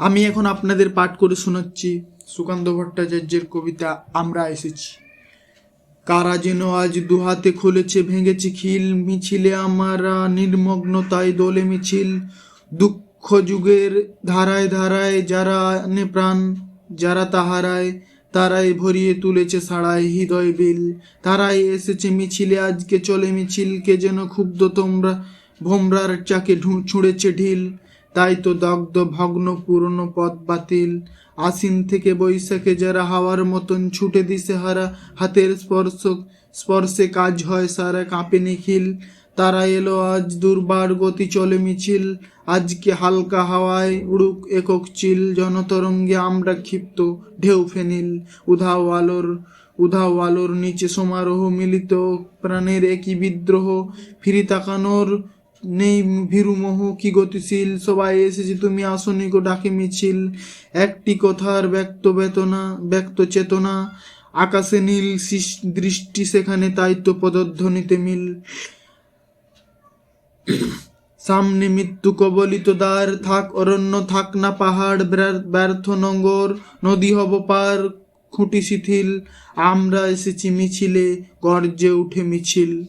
আমি এখন আপনাদের পাঠ করে শোনাচ্ছি সুকান্ত ভট্টাচার্যের কবিতা আমরা এসেছি। কারা যেন আজ দুহাতে খুলেছে, ভেঙেছে খিল, মিছিলে আমরা নির্মগ্নতায় দোলে মিছিল। দুঃখ যুগের ধারায় ধারায় যারা আনে প্রাণ, যারা তাহারায়, তারাই ভরিয়ে তুলেছে সাড়ায় হৃদয় বিল। তারাই এসেছে মিছিলে, আজকে চলে মিছিল, কে যেন ক্ষুব্ধ তোমরা, ভোমরার চাকে ছুঁড়েছে ঢিল। তাই তো দগ্ধ, ভগ্ন, পুরনো পথ বাতিল। আশ্বিন থেকে বৈশাখে যারা হাওয়ার মতন ছুটে দিছে হারা হাতের স্পর্শ, স্পর্শে কাজ হয় সারা কাঁপে নিখিল তারা এলো আজ দুর্বার, গতি চলে মিছিল। আজকে হালকা হাওয়ায় উড়ুক একক চিল। জনতরঙ্গে আমরা ক্ষিপ্ত, ঢেউ ফেনিল। উধাও আলোর উধাও আলোর নিচে সমারোহ মিলিত। প্রাণের একই বিদ্রোহ ফিরি তাকানোর নেই, ভীরুমোহ, কি গতিশীল, সবাই এসেছি, তুমি আসনি গো ডাকে মিছিল। একটি কথার ব্যক্ত বেতনা ব্যক্ত চেতনা, আকাশে নীল দৃষ্টি, সেখানে তাই তো পদধ্বনিতে মিল। সামনে মৃত্যু কবলিত দ্বার, থাক অরণ্য, থাক না পাহাড়, ব্যর- ব্যর্থ নঙ্গর, নদী হব পার, খুঁটি শিথিল। আমরা এসেছি মিছিলে, গর্জে উঠে মিছিল।